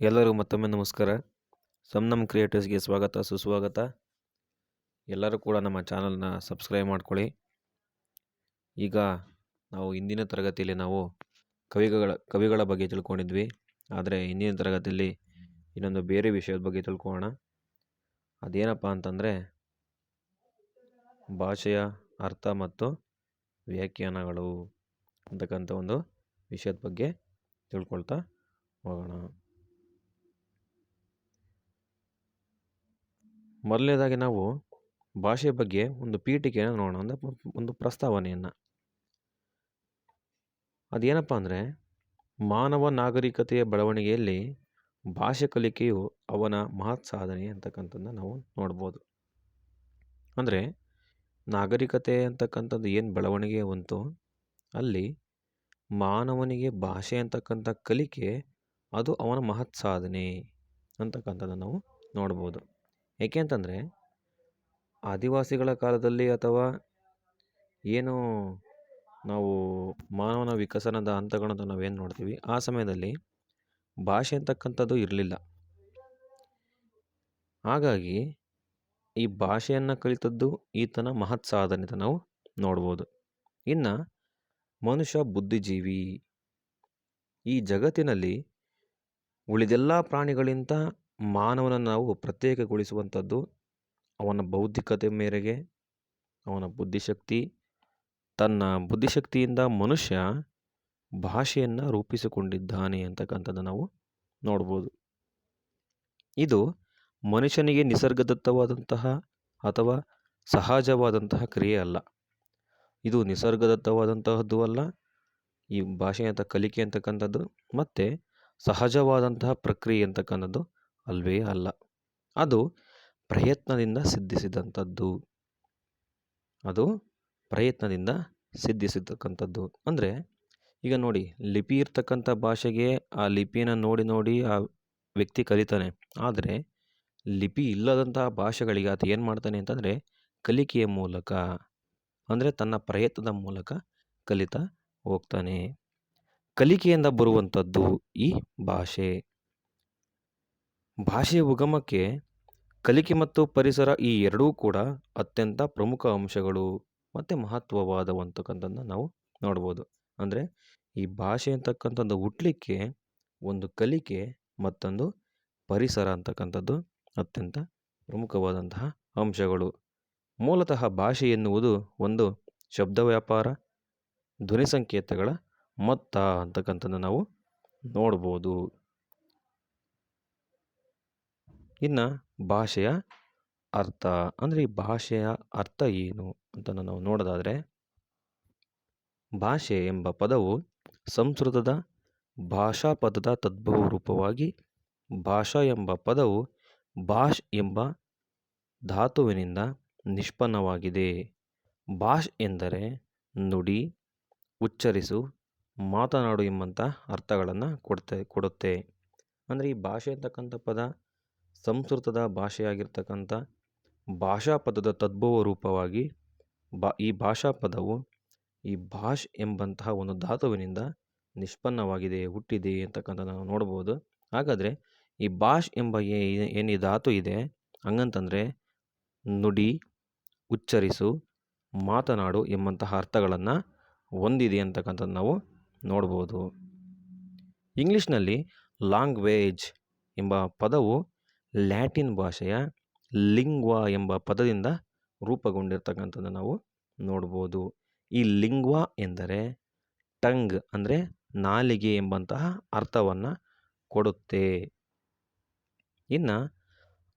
ಎಲ್ಲರಿಗೂ ಮತ್ತೊಮ್ಮೆ ನಮಸ್ಕಾರ. ಸಮ್ನಮ್ ಕ್ರಿಯೇಟರ್ಸ್ಗೆ ಸ್ವಾಗತ, ಸುಸ್ವಾಗತ. ಎಲ್ಲರೂ ಕೂಡ ನಮ್ಮ ಚಾನಲ್ನ ಸಬ್ಸ್ಕ್ರೈಬ್ ಮಾಡ್ಕೊಳ್ಳಿ. ಈಗ ನಾವು ಇಂದಿನ ತರಗತಿಯಲ್ಲಿ ನಾವು ಕವಿಗಳ ಕವಿಗಳ ಬಗ್ಗೆ ತಿಳ್ಕೊಂಡಿದ್ವಿ. ಆದರೆ ಇಂದಿನ ತರಗತಿಯಲ್ಲಿ ಇನ್ನೊಂದು ಬೇರೆ ವಿಷಯದ ಬಗ್ಗೆ ತಿಳ್ಕೊಳ್ಳೋಣ. ಅದೇನಪ್ಪ ಅಂತಂದರೆ, ಭಾಷೆಯ ಅರ್ಥ ಮತ್ತು ವ್ಯಾಖ್ಯಾನಗಳು ಅಂತಕ್ಕಂಥ ಒಂದು ವಿಷಯದ ಬಗ್ಗೆ ತಿಳ್ಕೊಳ್ತಾ ಹೋಗೋಣ. ಮೊದಲನೇದಾಗಿ ನಾವು ಭಾಷೆ ಬಗ್ಗೆ ಒಂದು ಪೀಠಿಕೆಯನ್ನು ನೋಡೋಣ ಅಂದರೆ ಒಂದು ಪ್ರಸ್ತಾವನೆಯನ್ನು. ಅದೇನಪ್ಪ ಅಂದರೆ, ಮಾನವ ನಾಗರಿಕತೆಯ ಬೆಳವಣಿಗೆಯಲ್ಲಿ ಭಾಷೆ ಕಲಿಕೆಯು ಅವನ ಮಹತ್ ಸಾಧನೆ ಅಂತಕ್ಕಂಥದ್ದನ್ನ ನಾವು ನೋಡ್ಬೋದು. ಅಂದರೆ, ನಾಗರಿಕತೆ ಅಂತಕ್ಕಂಥದ್ದು ಏನು ಬೆಳವಣಿಗೆ ಬಂತು ಅಲ್ಲಿ ಮಾನವನಿಗೆ ಭಾಷೆ ಅಂತಕ್ಕಂಥ ಕಲಿಕೆ ಅದು ಅವನ ಮಹತ್ ಸಾಧನೆ ಅಂತಕ್ಕಂಥದ್ದನ್ನು ನಾವು ನೋಡ್ಬೋದು. ಏಕೆ ಅಂತಂದರೆ, ಆದಿವಾಸಿಗಳ ಕಾಲದಲ್ಲಿ ಅಥವಾ ಏನು ನಾವು ಮಾನವನ ವಿಕಸನದ ಹಂತಗಳನ್ನು ನಾವೇನು ನೋಡ್ತೀವಿ, ಆ ಸಮಯದಲ್ಲಿ ಭಾಷೆ ಅಂತಕ್ಕಂಥದ್ದು ಇರಲಿಲ್ಲ. ಹಾಗಾಗಿ ಈ ಭಾಷೆಯನ್ನು ಕಲಿತದ್ದು ಈತನ ಮಹತ್ ಸಾಧನೆ ಅಂತ ನಾವು ನೋಡ್ಬೋದು. ಇನ್ನು ಮನುಷ್ಯ ಬುದ್ಧಿಜೀವಿ, ಈ ಜಗತ್ತಿನಲ್ಲಿ ಉಳಿದೆಲ್ಲ ಪ್ರಾಣಿಗಳಿಂದ ಮಾನವನನ್ನು ನಾವು ಪ್ರತ್ಯೇಕಗೊಳಿಸುವಂಥದ್ದು ಅವನ ಬೌದ್ಧಿಕತೆ ಮೇರೆಗೆ, ಅವನ ಬುದ್ಧಿಶಕ್ತಿ, ತನ್ನ ಬುದ್ಧಿಶಕ್ತಿಯಿಂದ ಮನುಷ್ಯ ಭಾಷೆಯನ್ನು ರೂಪಿಸಿಕೊಂಡಿದ್ದಾನೆ ಅಂತಕ್ಕಂಥದ್ದು ನಾವು ನೋಡ್ಬೋದು. ಇದು ಮನುಷ್ಯನಿಗೆ ನಿಸರ್ಗದತ್ತವಾದಂತಹ ಅಥವಾ ಸಹಜವಾದಂತಹ ಕ್ರಿಯೆ ಅಲ್ಲ. ಇದು ನಿಸರ್ಗದತ್ತವಾದಂತಹದ್ದು ಅಲ್ಲ, ಈ ಭಾಷೆ ಅಂತ ಕಲಿಕೆ ಅಂತಕ್ಕಂಥದ್ದು ಮತ್ತು ಸಹಜವಾದಂತಹ ಪ್ರಕ್ರಿಯೆ ಅಂತಕ್ಕಂಥದ್ದು ಅಲ್ವೇ ಅಲ್ಲ. ಅದು ಪ್ರಯತ್ನದಿಂದ ಸಿದ್ಧಿಸಿದಂಥದ್ದು. ಅದು ಪ್ರಯತ್ನದಿಂದ ಸಿದ್ಧಿಸಿರ್ತಕ್ಕಂಥದ್ದು. ಅಂದರೆ ಈಗ ನೋಡಿ, ಲಿಪಿ ಇರ್ತಕ್ಕಂಥ ಭಾಷೆಗೆ ಆ ಲಿಪಿಯನ್ನು ನೋಡಿ ನೋಡಿ ಆ ವ್ಯಕ್ತಿ ಕಲಿತಾನೆ. ಆದರೆ ಲಿಪಿ ಇಲ್ಲದಂತಹ ಭಾಷೆಗಳಿಗೆ ಆತ ಏನು ಮಾಡ್ತಾನೆ ಅಂತಂದರೆ ಕಲಿಕೆಯ ಮೂಲಕ, ಅಂದರೆ ತನ್ನ ಪ್ರಯತ್ನದ ಮೂಲಕ ಕಲಿತಾ ಹೋಗ್ತಾನೆ. ಕಲಿಕೆಯಿಂದ ಬರುವಂಥದ್ದು ಈ ಭಾಷೆ. ಭಾಷೆಯ ಉಗಮಕ್ಕೆ ಕಲಿಕೆ ಮತ್ತು ಪರಿಸರ ಈ ಎರಡೂ ಕೂಡ ಅತ್ಯಂತ ಪ್ರಮುಖ ಅಂಶಗಳು ಮತ್ತು ಮಹತ್ವವಾದವಂತಕ್ಕಂಥದ್ದನ್ನು ನಾವು ನೋಡ್ಬೋದು. ಅಂದರೆ ಈ ಭಾಷೆ ಅಂತಕ್ಕಂಥದ್ದು ಹುಟ್ಟಲಿಕ್ಕೆ ಒಂದು ಕಲಿಕೆ ಮತ್ತೊಂದು ಪರಿಸರ ಅಂತಕ್ಕಂಥದ್ದು ಅತ್ಯಂತ ಪ್ರಮುಖವಾದಂತಹ ಅಂಶಗಳು. ಮೂಲತಃ ಭಾಷೆ ಎನ್ನುವುದು ಒಂದು ಶಬ್ದ ವ್ಯಾಪಾರ, ಧ್ವನಿ ಸಂಕೇತಗಳ ಮೊತ್ತ ಅಂತಕ್ಕಂಥದ್ದು ನಾವು ನೋಡ್ಬೋದು. ಇನ್ನು ಭಾಷೆಯ ಅರ್ಥ, ಅಂದರೆ ಈ ಭಾಷೆಯ ಅರ್ಥ ಏನು ಅಂತ ನಾವು ನೋಡೋದಾದರೆ, ಭಾಷೆ ಎಂಬ ಪದವು ಸಂಸ್ಕೃತದ ಭಾಷಾ ಪದದ ತದ್ಭವ ರೂಪವಾಗಿ ಭಾಷಾ ಎಂಬ ಪದವು ಭಾಷ್ ಎಂಬ ಧಾತುವಿನಿಂದ ನಿಷ್ಪನ್ನವಾಗಿದೆ. ಭಾಷ್ ಎಂದರೆ ನುಡಿ, ಉಚ್ಚರಿಸು, ಮಾತನಾಡು ಎಂಬಂಥ ಅರ್ಥಗಳನ್ನು ಕೊಡ್ತೆ, ಕೊಡುತ್ತೆ. ಅಂದರೆ ಈ ಭಾಷೆ ಅಂತಕ್ಕಂಥ ಪದ ಸಂಸ್ಕೃತದ ಭಾಷೆಯಾಗಿರ್ತಕ್ಕಂಥ ಭಾಷಾ ಪದದ ತದ್ಭವ ರೂಪವಾಗಿ ಬಾ, ಈ ಭಾಷಾ ಪದವು ಈ ಭಾಷ್ ಎಂಬಂತಹ ಒಂದು ಧಾತುವಿನಿಂದ ನಿಷ್ಪನ್ನವಾಗಿದೆ ಹುಟ್ಟಿದೆ ಅಂತಕ್ಕಂಥ ನಾವು ನೋಡ್ಬೋದು. ಹಾಗಾದರೆ ಈ ಭಾಷ್ ಎಂಬ ಏನು ಈ ಧಾತು ಇದೆ, ಹಂಗಂತಂದರೆ ನುಡಿ, ಉಚ್ಚರಿಸು, ಮಾತನಾಡು ಎಂಬಂತಹ ಅರ್ಥಗಳನ್ನು ಹೊಂದಿದೆ ಅಂತಕ್ಕಂಥದ್ದು ನಾವು ನೋಡ್ಬೋದು. ಇಂಗ್ಲೀಷ್ನಲ್ಲಿ ಲಾಂಗ್ವೇಜ್ ಎಂಬ ಪದವು ಲ್ಯಾಟಿನ್ ಭಾಷೆಯ ಲಿಂಗ್ವಾ ಎಂಬ ಪದದಿಂದ ರೂಪುಗೊಂಡಿರ್ತಕ್ಕಂಥದ್ದು ನಾವು ನೋಡ್ಬೋದು. ಈ ಲಿಂಗ್ವಾ ಎಂದರೆ ಟಂಗ್ ಅಂದರೆ ನಾಲಿಗೆ ಎಂಬಂತಹ ಅರ್ಥವನ್ನು ಕೊಡುತ್ತೆ. ಇನ್ನು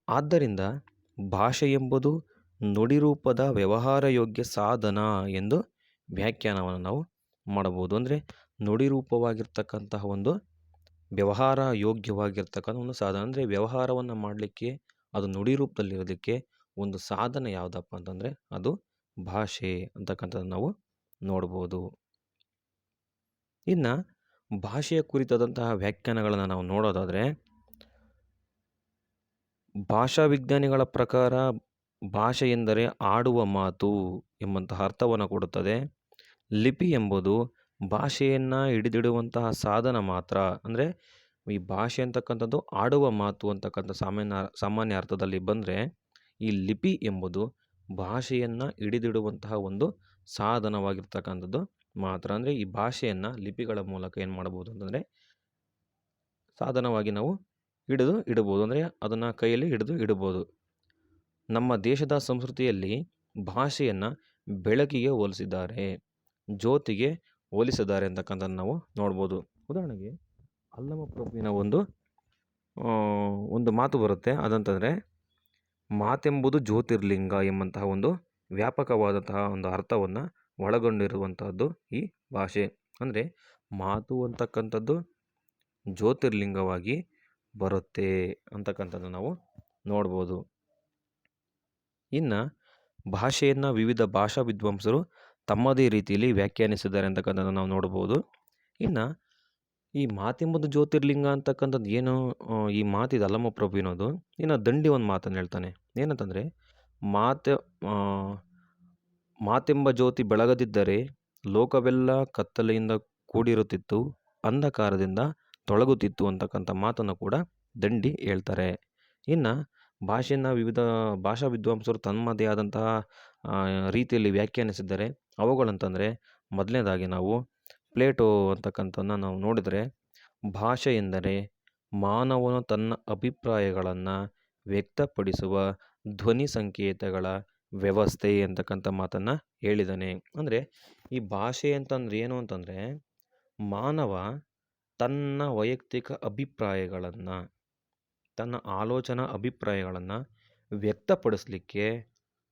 ಆದ್ದರಿಂದ ಭಾಷೆ ಎಂಬುದು ನುಡಿರೂಪದ ವ್ಯವಹಾರ ಯೋಗ್ಯ ಸಾಧನ ಎಂದು ವ್ಯಾಖ್ಯಾನವನ್ನು ನಾವು ಮಾಡಬಹುದು. ಅಂದರೆ ನುಡಿರೂಪವಾಗಿರ್ತಕ್ಕಂತಹ ಒಂದು ವ್ಯವಹಾರ ಯೋಗ್ಯವಾಗಿರ್ತಕ್ಕಂಥ ಒಂದು ಸಾಧನ. ಅಂದರೆ ವ್ಯವಹಾರವನ್ನು ಮಾಡಲಿಕ್ಕೆ, ಅದು ನುಡಿ ರೂಪದಲ್ಲಿರೋದಕ್ಕೆ ಒಂದು ಸಾಧನ ಯಾವುದಪ್ಪ ಅಂತಂದರೆ, ಅದು ಭಾಷೆ ಅಂತಕ್ಕಂಥದ್ದು ನಾವು ನೋಡ್ಬೋದು. ಇನ್ನು ಭಾಷೆಯ ಕುರಿತಾದಂತಹ ವ್ಯಾಖ್ಯಾನಗಳನ್ನು ನಾವು ನೋಡೋದಾದರೆ, ಭಾಷಾ ವಿಜ್ಞಾನಿಗಳ ಪ್ರಕಾರ ಭಾಷೆ ಎಂದರೆ ಆಡುವ ಮಾತು ಎಂಬಂತಹ ಅರ್ಥವನ್ನು ಕೊಡುತ್ತದೆ. ಲಿಪಿ ಎಂಬುದು ಭಾಷೆಯನ್ನು ಹಿಡಿದಿಡುವಂತಹ ಸಾಧನ ಮಾತ್ರ. ಅಂದರೆ ಈ ಭಾಷೆ ಅಂತಕ್ಕಂಥದ್ದು ಆಡುವ ಮಾತು ಅಂತಕ್ಕಂಥ ಸಾಮಾನ್ಯ ಸಾಮಾನ್ಯ ಅರ್ಥದಲ್ಲಿ ಬಂದರೆ ಈ ಲಿಪಿ ಎಂಬುದು ಭಾಷೆಯನ್ನು ಹಿಡಿದಿಡುವಂತಹ ಒಂದು ಸಾಧನವಾಗಿರ್ತಕ್ಕಂಥದ್ದು ಮಾತ್ರ. ಅಂದರೆ ಈ ಭಾಷೆಯನ್ನು ಲಿಪಿಗಳ ಮೂಲಕ ಏನು ಮಾಡ್ಬೋದು ಅಂತಂದರೆ ಸಾಧನವಾಗಿ ನಾವು ಹಿಡಿದು ಇಡ್ಬೋದು ಅಂದರೆ ಅದನ್ನು ಕೈಯಲ್ಲಿ ಹಿಡಿದು ಇಡ್ಬೋದು ನಮ್ಮ ದೇಶದ ಸಂಸ್ಕೃತಿಯಲ್ಲಿ ಭಾಷೆಯನ್ನು ಬೆಳಕಿಗೆ ಹೋಲಿಸಿದ್ದಾರೆ. ಜ್ಯೋತಿಗೆ ಹೋಲಿಸಿದ್ದಾರೆ ಅಂತಕ್ಕಂಥದ್ದು ನಾವು ನೋಡ್ಬೋದು. ಉದಾಹರಣೆಗೆ ಅಲ್ಲಮ ಪ್ರಭುವಿನ ಒಂದು ಒಂದು ಮಾತು ಬರುತ್ತೆ. ಅದಂತಂದರೆ, ಮಾತೆಂಬುದು ಜ್ಯೋತಿರ್ಲಿಂಗ ಎಂಬಂತಹ ಒಂದು ವ್ಯಾಪಕವಾದಂತಹ ಒಂದು ಅರ್ಥವನ್ನು ಒಳಗೊಂಡಿರುವಂತಹದ್ದು ಈ ಭಾಷೆ. ಅಂದರೆ, ಮಾತು ಅಂತಕ್ಕಂಥದ್ದು ಜ್ಯೋತಿರ್ಲಿಂಗವಾಗಿ ಬರುತ್ತೆ ಅಂತಕ್ಕಂಥದ್ದು ನಾವು ನೋಡ್ಬೋದು. ಇನ್ನು ಭಾಷೆಯನ್ನು ವಿವಿಧ ಭಾಷಾ ವಿದ್ವಾಂಸರು ತಮ್ಮದೇ ರೀತಿಯಲ್ಲಿ ವ್ಯಾಖ್ಯಾನಿಸಿದ್ದಾರೆ ಅಂತಕ್ಕಂಥದ್ದು ನಾವು ನೋಡ್ಬೋದು ಇನ್ನು ಈ ಮಾತೆಂಬುದು ಜ್ಯೋತಿರ್ಲಿಂಗ ಅಂತಕ್ಕಂಥದ್ದು ಏನು ಈ ಮಾತಿದೆ ಅಲ್ಲಮ್ಮ ಅನ್ನೋದು ಇನ್ನು ದಂಡಿ ಒಂದು ಮಾತನ್ನು ಹೇಳ್ತಾನೆ. ಏನಂತಂದರೆ, ಮಾತೆ ಮಾತೆಂಬ ಜ್ಯೋತಿ ಬೆಳಗದಿದ್ದರೆ ಲೋಕವೆಲ್ಲ ಕತ್ತಲೆಯಿಂದ ಕೂಡಿರುತ್ತಿತ್ತು, ಅಂಧಕಾರದಿಂದ ತೊಳಗುತ್ತಿತ್ತು ಅಂತಕ್ಕಂಥ ಮಾತನ್ನು ಕೂಡ ದಂಡಿ ಹೇಳ್ತಾರೆ. ಇನ್ನು ಭಾಷೆಯನ್ನು ವಿವಿಧ, ಭಾಷಾ ವಿದ್ವಾಂಸರು ತಮ್ಮದೇ ಆದಂತಹ ರೀತಿಯಲ್ಲಿ ವ್ಯಾಖ್ಯಾನಿಸಿದ್ದಾರೆ. ಅವುಗಳಂತಂದರೆ ಮೊದಲನೇದಾಗಿ ನಾವು ಪ್ಲೇಟೋ ಅಂತಕ್ಕಂಥದ್ದನ್ನ ನಾವು ನೋಡಿದರೆ ಭಾಷೆ ಎಂದರೆ ಮಾನವನು ತನ್ನ ಅಭಿಪ್ರಾಯಗಳನ್ನು ವ್ಯಕ್ತಪಡಿಸುವ ಧ್ವನಿ ಸಂಕೇತಗಳ ವ್ಯವಸ್ಥೆ ಅಂತಕ್ಕಂಥ ಮಾತನ್ನು ಹೇಳಿದ್ದಾನೆ ಅಂದರೆ ಈ ಭಾಷೆ ಅಂತಂದ್ರೆ ಏನು ಅಂತಂದರೆ ಮಾನವ ತನ್ನ ವೈಯಕ್ತಿಕ ಅಭಿಪ್ರಾಯಗಳನ್ನು, ತನ್ನ ಆಲೋಚನಾ ಅಭಿಪ್ರಾಯಗಳನ್ನು ವ್ಯಕ್ತಪಡಿಸಲಿಕ್ಕೆ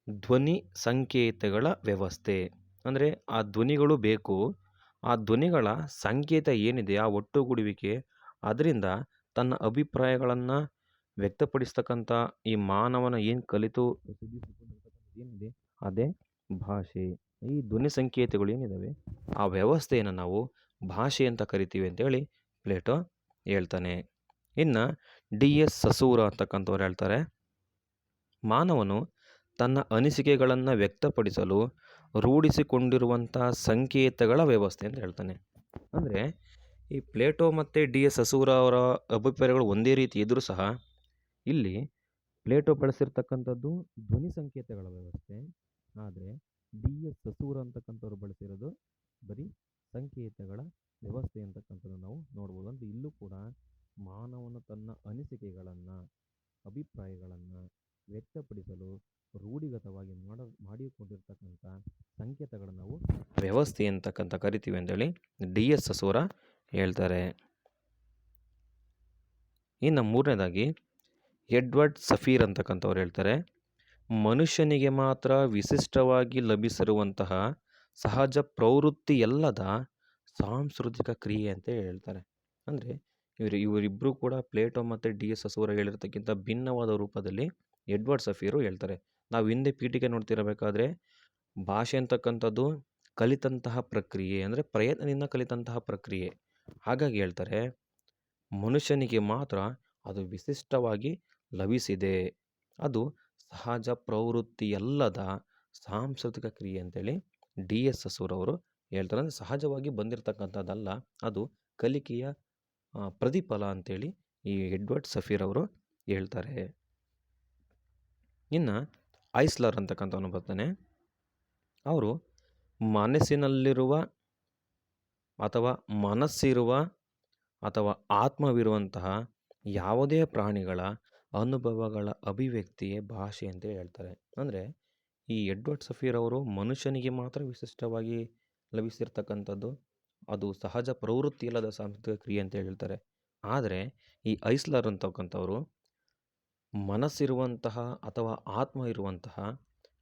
ಧ್ವನಿ ಸಂಕೇತಗಳ ವ್ಯವಸ್ಥೆ. ಅಂದರೆ ಆ ಧ್ವನಿಗಳು ಬೇಕು. ಆ ಧ್ವನಿಗಳ ಸಂಕೇತ ಏನಿದೆ, ಆ ಒಟ್ಟುಗೂಡುವಿಕೆ, ಅದರಿಂದ ತನ್ನ ಅಭಿಪ್ರಾಯಗಳನ್ನು ವ್ಯಕ್ತಪಡಿಸ್ತಕ್ಕಂಥ ಈ ಮಾನವನ ಏನು ಕಲಿತು ಏನಿದೆ, ಅದೇ ಭಾಷೆ. ಈ ಧ್ವನಿ ಸಂಕೇತಗಳು ಏನಿದ್ದಾವೆ ಆ ವ್ಯವಸ್ಥೆಯನ್ನು ನಾವು ಭಾಷೆ ಅಂತ ಕರಿತೀವಿ ಅಂತೇಳಿ ಪ್ಲೇಟೋ ಹೇಳ್ತಾನೆ. ಇನ್ನು ಡಿ ಎಸ್ ಸಸೂರ ಅಂತಕ್ಕಂಥವ್ರು ಹೇಳ್ತಾರೆ, ಮಾನವನು ತನ್ನ ಅನಿಸಿಕೆಗಳನ್ನು ವ್ಯಕ್ತಪಡಿಸಲು ರೂಢಿಸಿಕೊಂಡಿರುವಂಥ ಸಂಕೇತಗಳ ವ್ಯವಸ್ಥೆ ಅಂತ ಹೇಳ್ತಾನೆ. ಅಂದರೆ ಈ ಪ್ಲೇಟೋ ಮತ್ತು ಡಿ ಎಸ್ ಸಸೂರ ಅವರ ಅಭಿಪ್ರಾಯಗಳು ಒಂದೇ ರೀತಿ ಇದ್ದರೂ ಸಹ ಇಲ್ಲಿ ಪ್ಲೇಟೋ ಬಳಸಿರ್ತಕ್ಕಂಥದ್ದು ಧ್ವನಿ ಸಂಕೇತಗಳ ವ್ಯವಸ್ಥೆ, ಆದರೆ ಡಿ ಎಸ್ ಸಸೂರ ಅಂತಕ್ಕಂಥವ್ರು ಬಳಸಿರೋದು ಬರೀ ಸಂಕೇತಗಳ ವ್ಯವಸ್ಥೆ ಅಂತಕ್ಕಂಥದ್ದು ನಾವು ನೋಡ್ಬೋದು. ಅಂದರೆ ಇಲ್ಲೂ ಕೂಡ ಮಾನವನು ತನ್ನ ಅನಿಸಿಕೆಗಳನ್ನು, ಅಭಿಪ್ರಾಯಗಳನ್ನು ವ್ಯಕ್ತಪಡಿಸಲು ರೂಢಿಗತವಾಗಿ ಮಾಡ, ಮಾಡಿಕೊಂಡಿರ್ತಕ್ಕಂಥ ಸಂಕೇತಗಳನ್ನು ನಾವು ವ್ಯವಸ್ಥೆ ಅಂತಕ್ಕಂಥ ಕರಿತೀವಿ ಅಂತೇಳಿ ಡಿ ಎಸ್ ಸಸೂರ ಹೇಳ್ತಾರೆ. ಇನ್ನು ಮೂರನೇದಾಗಿ ಎಡ್ವರ್ಡ್ ಸಫೀರ್ ಅಂತಕ್ಕಂಥವ್ರು ಹೇಳ್ತಾರೆ, ಮನುಷ್ಯನಿಗೆ ಮಾತ್ರ ವಿಶಿಷ್ಟವಾಗಿ ಲಭಿಸಿರುವಂತಹ ಸಹಜ ಪ್ರವೃತ್ತಿ ಎಲ್ಲದ ಸಾಂಸ್ಕೃತಿಕ ಕ್ರಿಯೆ ಅಂತ ಹೇಳ್ತಾರೆ. ಅಂದರೆ ಇವರು ಇವರಿಬ್ಬರು ಕೂಡ ಪ್ಲೇಟೋ ಮತ್ತು ಡಿ ಎಸ್ ಸಸೂರ ಹೇಳಿರ್ತಕ್ಕಿಂತ ಭಿನ್ನವಾದ ರೂಪದಲ್ಲಿ ಎಡ್ವರ್ಡ್ ಸಫೀರು ಹೇಳ್ತಾರೆ. ನಾವು ಹಿಂದೆ ಪೀಠಿಕೆ ನೋಡ್ತಿರಬೇಕಾದ್ರೆ ಭಾಷೆ ಅಂತಕ್ಕಂಥದ್ದು ಕಲಿತಂತಹ ಪ್ರಕ್ರಿಯೆ ಅಂದರೆ ಪ್ರಯತ್ನದಿಂದ ಕಲಿತಂತಹ ಪ್ರಕ್ರಿಯೆ. ಹಾಗಾಗಿ ಹೇಳ್ತಾರೆ, ಮನುಷ್ಯನಿಗೆ ಮಾತ್ರ ಅದು ವಿಶಿಷ್ಟವಾಗಿ ಲಭಿಸಿದೆ. ಅದು ಸಹಜ ಪ್ರವೃತ್ತಿಯಲ್ಲದ ಸಾಂಸ್ಕೃತಿಕ ಕ್ರಿಯೆ ಅಂತೇಳಿ ಡಿ ಎಸ್ ಸಸೂರವರು ಹೇಳ್ತಾರೆ. ಅಂದರೆ ಸಹಜವಾಗಿ ಬಂದಿರತಕ್ಕಂಥದ್ದಲ್ಲ, ಅದು ಕಲಿಕೆಯ ಪ್ರತಿಫಲ ಅಂತೇಳಿ ಈ ಎಡ್ವರ್ಡ್ ಸಫೀರ್ ಅವರು ಹೇಳ್ತಾರೆ. ಇನ್ನು ಐಸ್ಲರ್ ಅಂತಕ್ಕಂಥವನು ಬರ್ತಾನೆ. ಅವರು ಮನಸ್ಸಿನಲ್ಲಿರುವ ಅಥವಾ ಮನಸ್ಸಿರುವ ಅಥವಾ ಆತ್ಮವಿರುವಂತಹ ಯಾವುದೇ ಪ್ರಾಣಿಗಳ ಅನುಭವಗಳ ಅಭಿವ್ಯಕ್ತಿಯೇ ಭಾಷೆ ಅಂತ ಹೇಳ್ತಾರೆ. ಅಂದರೆ ಈ ಎಡ್ವರ್ಡ್ ಸಫೀರ್ ಅವರು ಮನುಷ್ಯನಿಗೆ ಮಾತ್ರ ವಿಶಿಷ್ಟವಾಗಿ ಲಭಿಸಿರ್ತಕ್ಕಂಥದ್ದು ಅದು ಸಹಜ ಪ್ರವೃತ್ತಿ ಇಲ್ಲದ ಸಾಂಸ್ಕೃತಿಕ ಕ್ರಿಯೆ ಅಂತ ಹೇಳ್ತಾರೆ. ಆದರೆ ಈ ಐಸ್ಲರ್ ಅಂತಕ್ಕಂಥವ್ರು ಮನಸ್ಸಿರುವಂತಹ ಅಥವಾ ಆತ್ಮ ಇರುವಂತಹ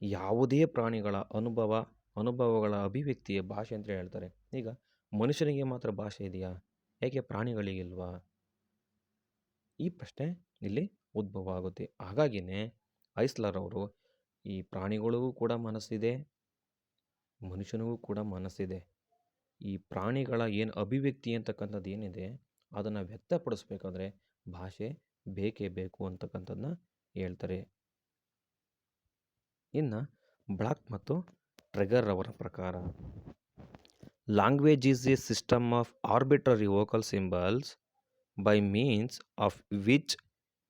ಯಾವುದೇ ಪ್ರಾಣಿಗಳ ಅನುಭವ, ಅನುಭವಗಳ ಅಭಿವ್ಯಕ್ತಿಯ ಭಾಷೆ ಅಂತ ಹೇಳ್ತಾರೆ. ಈಗ ಮನುಷ್ಯನಿಗೆ ಮಾತ್ರ ಭಾಷೆ ಇದೆಯಾ? ಏಕೆ ಪ್ರಾಣಿಗಳಿಗಿಲ್ವಾ ಈ ಪ್ರಶ್ನೆ ಇಲ್ಲಿ ಉದ್ಭವ ಆಗುತ್ತೆ ಹಾಗಾಗಿನೇ ಐಸ್ಲರ್ ಅವರು ಈ ಪ್ರಾಣಿಗಳಿಗೂ ಕೂಡ ಮನಸ್ಸಿದೆ, ಮನುಷ್ಯನಿಗೂ ಕೂಡ ಮನಸ್ಸಿದೆ. ಈ ಪ್ರಾಣಿಗಳ ಏನು ಅಭಿವ್ಯಕ್ತಿ ಅಂತಕ್ಕಂಥದ್ದು ಏನಿದೆ, ಅದನ್ನು ವ್ಯಕ್ತಪಡಿಸ್ಬೇಕಾದ್ರೆ ಭಾಷೆ ಬೇಕೇ ಬೇಕು ಅಂತಕ್ಕಂಥದ್ದನ್ನ ಹೇಳ್ತಾರೆ. ಇನ್ನು ಬ್ಲಾಕ್ ಮತ್ತು ಟ್ರೆಗರ್ ಅವರ ಪ್ರಕಾರ language is a system of arbitrary vocal symbols by means of which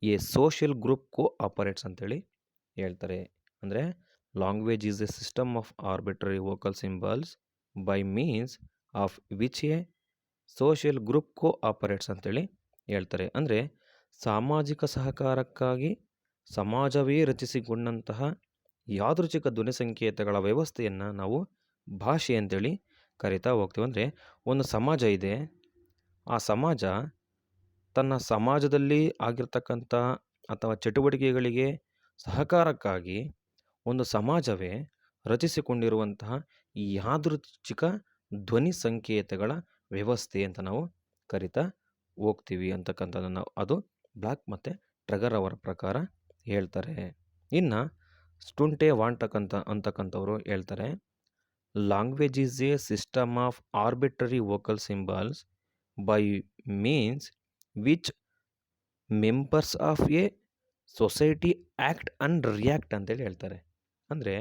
a social group cooperates ಅಂತೇಳಿ ಹೇಳ್ತಾರೆ. ಅಂದರೆ language is a system of arbitrary vocal symbols by means of which a social group cooperates ಅಂತೇಳಿ ಹೇಳ್ತಾರೆ. ಅಂದರೆ ಸಾಮಾಜಿಕ ಸಹಕಾರಕ್ಕಾಗಿ ಸಮಾಜವೇ ರಚಿಸಿಕೊಂಡಂತಹ ಯಾದೃಚ್ಛಿಕ ಧ್ವನಿ ಸಂಕೇತಗಳ ವ್ಯವಸ್ಥೆಯನ್ನು ನಾವು ಭಾಷೆ ಅಂತೇಳಿ ಕರಿತಾ ಹೋಗ್ತೀವಿ. ಅಂದರೆ ಒಂದು ಸಮಾಜ ಇದೆ. ಆ ಸಮಾಜ ತನ್ನ ಸಮಾಜದಲ್ಲಿ ಆಗಿರ್ತಕ್ಕಂಥ ಅಥವಾ ಚಟುವಟಿಕೆಗಳಿಗೆ ಸಹಕಾರಕ್ಕಾಗಿ ಒಂದು ಸಮಾಜವೇ ರಚಿಸಿಕೊಂಡಿರುವಂತಹ ಯಾದೃಚ್ಛಿಕ ಧ್ವನಿ ಸಂಕೇತಗಳ ವ್ಯವಸ್ಥೆ ಅಂತ ನಾವು ಕರಿತಾ ಹೋಗ್ತೀವಿ ಅಂತಕ್ಕಂಥದ್ದನ್ನು. ಅದು ಬ್ಲಾಕ್ ಮತ್ತು ಟ್ರಗರ್ ಅವರ ಪ್ರಕಾರ ಹೇಳ್ತಾರೆ. ಇನ್ನು ಸ್ಟುಂಟೆ ವಾಂಟಕಂತ ಅಂತಕ್ಕಂಥವ್ರು ಹೇಳ್ತಾರೆ. Language is a system of arbitrary vocal symbols by means which members of a society act and react ಅಂತೇಳಿ ಹೇಳ್ತಾರೆ. ಅಂದರೆ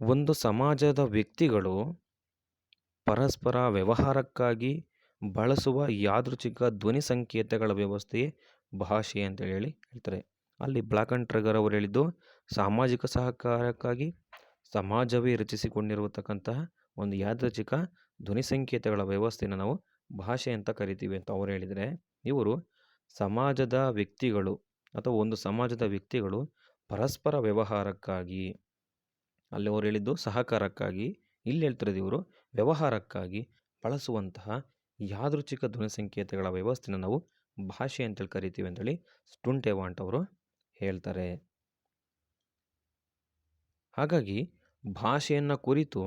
ಒಂದು ಸಮಾಜದ ವ್ಯಕ್ತಿಗಳು ಪರಸ್ಪರ ವ್ಯವಹಾರಕ್ಕಾಗಿ ಬಳಸುವ ಯಾದೃಚ್ಛಿಕ ಧ್ವನಿ ಸಂಕೇತಗಳ ವ್ಯವಸ್ಥೆಯೇ ಭಾಷೆ ಅಂತ ಹೇಳಿ ಹೇಳ್ತಾರೆ. ಅಲ್ಲಿ ಬ್ಲಾಕ್ ಅಂಡ್ ಟ್ರಗರ್ ಅವರು ಹೇಳಿದ್ದು ಸಾಮಾಜಿಕ ಸಹಕಾರಕ್ಕಾಗಿ ಸಮಾಜವೇ ರಚಿಸಿಕೊಂಡಿರತಕ್ಕಂತಹ ಒಂದು ಯಾದೃಚ್ಛಿಕ ಧ್ವನಿ ಸಂಕೇತಗಳ ವ್ಯವಸ್ಥೆಯನ್ನು ನಾವು ಭಾಷೆ ಅಂತ ಕರಿತೀವಿ ಅಂತ ಅವರು ಹೇಳಿದರೆ. ಇವರು ಸಮಾಜದ ವ್ಯಕ್ತಿಗಳು ಅಥವಾ ಒಂದು ಸಮಾಜದ ವ್ಯಕ್ತಿಗಳು ಪರಸ್ಪರ ವ್ಯವಹಾರಕ್ಕಾಗಿ, ಅಲ್ಲಿ ಅವರು ಹೇಳಿದ್ದು ಸಹಕಾರಕ್ಕಾಗಿ, ಇಲ್ಲಿ ಹೇಳ್ತಿರೋದು ಇವರು ವ್ಯವಹಾರಕ್ಕಾಗಿ ಬಳಸುವಂತಹ ಯಾದೃಚ್ಛಿಕ ಧ್ವನಿ ಸಂಕೇತಗಳ ವ್ಯವಸ್ಥೆನ ನಾವು ಭಾಷೆ ಅಂತೇಳಿ ಕರಿತೀವಿ ಅಂತೇಳಿ ಸ್ಟುಂಟೆವಾಂಟ್ ಅವರು ಹೇಳ್ತಾರೆ. ಹಾಗಾಗಿ ಭಾಷೆಯನ್ನು ಕುರಿತು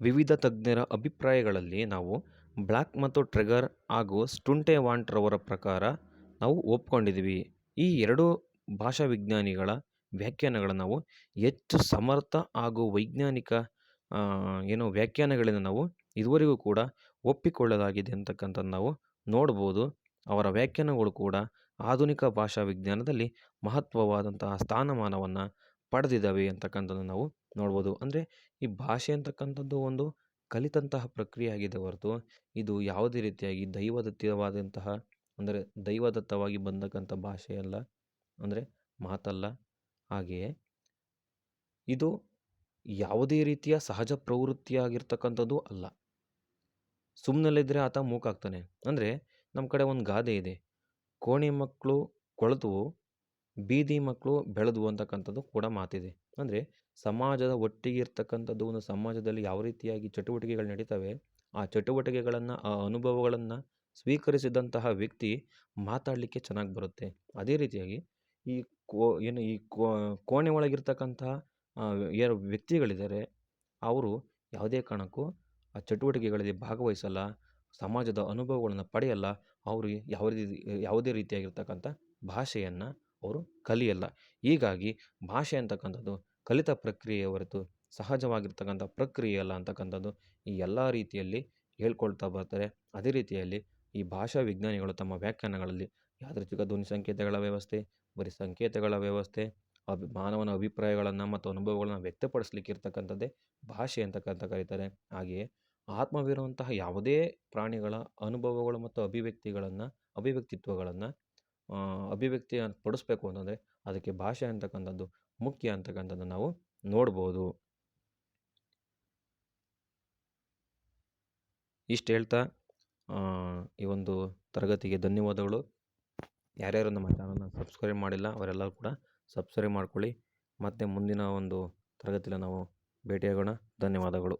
ವಿವಿಧ ತಜ್ಞರ ಅಭಿಪ್ರಾಯಗಳಲ್ಲಿ ನಾವು ಬ್ಲ್ಯಾಕ್ ಮತ್ತು ಟ್ರೆಗರ್ ಹಾಗೂ ಸ್ಟುಂಟೆವಾಂಟ್ರವರ ಪ್ರಕಾರ ನಾವು ಒಪ್ಕೊಂಡಿದ್ದೀವಿ ಈ ಎರಡು ಭಾಷಾ ವಿಜ್ಞಾನಿಗಳ ವ್ಯಾಖ್ಯಾನಗಳನ್ನು ನಾವು ಹೆಚ್ಚು ಸಮರ್ಥ ಹಾಗೂ ವೈಜ್ಞಾನಿಕ ಏನು ವ್ಯಾಖ್ಯಾನಗಳಿಂದ ನಾವು ಇದುವರೆಗೂ ಕೂಡ ಒಪ್ಪಿಕೊಳ್ಳಲಾಗಿದೆ ಅಂತಕ್ಕಂಥದ್ದು ನಾವು ನೋಡ್ಬೋದು. ಅವರ ವ್ಯಾಖ್ಯಾನಗಳು ಕೂಡ ಆಧುನಿಕ ಭಾಷಾ ವಿಜ್ಞಾನದಲ್ಲಿ ಮಹತ್ವವಾದಂತಹ ಸ್ಥಾನಮಾನವನ್ನು ಪಡೆದಿದ್ದಾವೆ ಅಂತಕ್ಕಂಥದ್ದು ನಾವು ನೋಡ್ಬೋದು. ಅಂದರೆ ಈ ಭಾಷೆ ಅಂತಕ್ಕಂಥದ್ದು ಒಂದು ಕಲಿತಂತಹ ಪ್ರಕ್ರಿಯೆ ಆಗಿದೆ ಹೊರತು ಇದು ಯಾವುದೇ ರೀತಿಯಾಗಿ ದೈವದತ್ತವಾದಂತಹ ಅಂದರೆ ದೈವದತ್ತವಾಗಿ ಬಂದಕ್ಕಂಥ ಭಾಷೆಯಲ್ಲ ಅಂದರೆ ಮಾತಲ್ಲ. ಹಾಗೆಯೇ ಇದು ಯಾವುದೇ ರೀತಿಯ ಸಹಜ ಪ್ರವೃತ್ತಿಯಾಗಿರ್ತಕ್ಕಂಥದ್ದು ಅಲ್ಲ. ಸುಮ್ಮನಲ್ಲಿದ್ದರೆ ಆತ ಮೂಕಾಗ್ತಾನೆ. ಅಂದರೆ ನಮ್ಮ ಕಡೆ ಒಂದು ಗಾದೆ ಇದೆ. ಕೋಣಿ ಮಕ್ಕಳು ಕೊಳೆತವು, ಬೀದಿ ಮಕ್ಕಳು ಬೆಳೆದು ಅಂತಕ್ಕಂಥದ್ದು ಕೂಡ ಮಾತಿದೆ. ಅಂದರೆ ಸಮಾಜದ ಒಟ್ಟಿಗೆ ಇರ್ತಕ್ಕಂಥದ್ದು ಒಂದು ಸಮಾಜದಲ್ಲಿ ಯಾವ ರೀತಿಯಾಗಿ ಚಟುವಟಿಕೆಗಳು ನಡೀತವೆ, ಆ ಚಟುವಟಿಕೆಗಳನ್ನು, ಆ ಅನುಭವಗಳನ್ನು ಸ್ವೀಕರಿಸಿದಂತಹ ವ್ಯಕ್ತಿ ಮಾತಾಡಲಿಕ್ಕೆ ಚೆನ್ನಾಗಿ ಬರುತ್ತೆ. ಅದೇ ರೀತಿಯಾಗಿ ಈ ಕೋ, ಏನು ಈ ಕೋಣೆ ಒಳಗಿರ್ತಕ್ಕಂತಹ ಏನು ವ್ಯಕ್ತಿಗಳಿದ್ದಾರೆ, ಅವರು ಯಾವುದೇ ಕಾರಣಕ್ಕೂ ಆ ಚಟುವಟಿಕೆಗಳಲ್ಲಿ ಭಾಗವಹಿಸಲ್ಲ, ಸಮಾಜದ ಅನುಭವಗಳನ್ನು ಪಡೆಯಲ್ಲ, ಅವರು ಯಾವುದೇ ಯಾವುದೇ ರೀತಿಯಾಗಿರ್ತಕ್ಕಂಥ ಭಾಷೆಯನ್ನು ಅವರು ಕಲಿಯಲ್ಲ. ಹೀಗಾಗಿ ಭಾಷೆ ಅಂತಕ್ಕಂಥದ್ದು ಕಲಿತ ಪ್ರಕ್ರಿಯೆ ಹೊರತು ಸಹಜವಾಗಿರ್ತಕ್ಕಂಥ ಪ್ರಕ್ರಿಯೆ ಅಲ್ಲ ಅಂತಕ್ಕಂಥದ್ದು ಈ ಎಲ್ಲ ರೀತಿಯಲ್ಲಿ ಹೇಳ್ಕೊಳ್ತಾ ಬರ್ತಾರೆ. ಅದೇ ರೀತಿಯಲ್ಲಿ ಈ ಭಾಷಾ ವಿಜ್ಞಾನಿಗಳು ತಮ್ಮ ವ್ಯಾಖ್ಯಾನಗಳಲ್ಲಿ ಯಾದೃಚ್ಛಿಕ ಧ್ವನಿ ಸಂಕೇತಗಳ ವ್ಯವಸ್ಥೆ, ಬರೀ ಸಂಕೇತಗಳ ವ್ಯವಸ್ಥೆ ಅಭಿ ಮಾನವನ ಅಭಿಪ್ರಾಯಗಳನ್ನು ಮತ್ತು ಅನುಭವಗಳನ್ನು ವ್ಯಕ್ತಪಡಿಸ್ಲಿಕ್ಕೆ ಇರ್ತಕ್ಕಂಥದ್ದೇ ಭಾಷೆ ಅಂತಕ್ಕಂಥ ಕರೀತಾರೆ. ಹಾಗೆಯೇ ಆತ್ಮವಿರುವಂತಹ ಯಾವುದೇ ಪ್ರಾಣಿಗಳ ಅನುಭವಗಳು ಮತ್ತು ಅಭಿವ್ಯಕ್ತಿಗಳನ್ನು, ಅಭಿವ್ಯಕ್ತಿತ್ವಗಳನ್ನು ಅಭಿವ್ಯಕ್ತಿ ಪಡಿಸ್ಬೇಕು ಅಂತಂದರೆ ಅದಕ್ಕೆ ಭಾಷೆ ಅಂತಕ್ಕಂಥದ್ದು, ಮುಖ್ಯ ಅಂತಕ್ಕಂಥದ್ದು ನಾವು ನೋಡ್ಬೋದು. ಇಷ್ಟು ಹೇಳ್ತಾ ಈ ಒಂದು ತರಗತಿಗೆ ಧನ್ಯವಾದಗಳು. ಯಾರ್ಯಾರು ನಮ್ಮ ಚಾನಲ್ನ ಸಬ್ಸ್ಕ್ರೈಬ್ ಮಾಡಿಲ್ಲ, ಅವರೆಲ್ಲರೂ ಕೂಡ ಸಬ್ಸ್ಕ್ರೈಬ್ ಮಾಡ್ಕೊಳ್ಳಿ. ಮತ್ತು ಮುಂದಿನ ಒಂದು ತರಗತಿಯಲ್ಲಿ ನಾವು ಭೇಟಿಯಾಗೋಣ. ಧನ್ಯವಾದಗಳು.